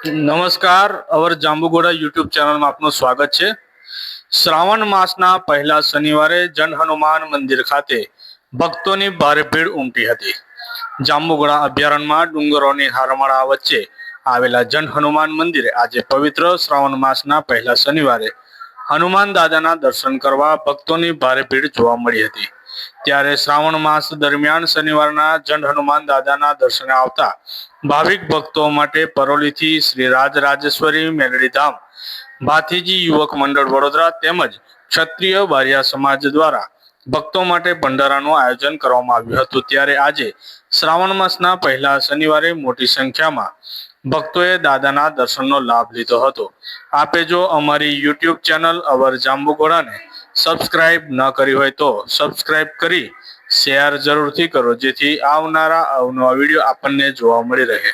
નમસ્કાર, અવર જાંબુગોડા યુટ્યુબ ચેનલમાં આપનું સ્વાગત છે. શ્રાવણ માસના પહેલા શનિવારે જન હનુમાન મંદિર ખાતે ભક્તોની ભારે ભીડ ઉમટી હતી. જાંબુગોડા અભયારણ્યમાં ડુંગરોની હારમાળા વચ્ચે આવેલા જન હનુમાન મંદિરે આજે પવિત્ર શ્રાવણ માસના પહેલા શનિવારે હનુમાન દાદાના દર્શન કરવા ભક્તોની ભારે ભીડ જોવા મળી હતી. ત્યારે શ્રાવણ માસ દરમિયાન શનિવારના જંડ હનુમાન દાદાના દર્શને આવતા ભાવિક ભક્તો માટે પરોલીથી શ્રી રાજરાજેશ્વરી ધામ ભાથીજી યુવક મંડળ વડોદરા તેમજ ક્ષત્રિય બારિયા સમાજ દ્વારા ભક્તો માટે ભંડારાનું આયોજન કરવામાં આવ્યું હતું. ત્યારે આજે શ્રાવણ માસના પહેલા શનિવારે મોટી સંખ્યામાં ભક્તોએ દાદાના દર્શનનો લાભ લીધો હતો. આપે જો અમારી યુટ્યુબ ચેનલ અવર જાંબુઘોડાને સબસ્ક્રાઇબ ન કરી હોય તો સબસ્ક્રાઇબ કરી શેર જરૂરથી કરો, જેથી આવનારા અવનવા વીડિયો આપણને જોવા મળી રહે.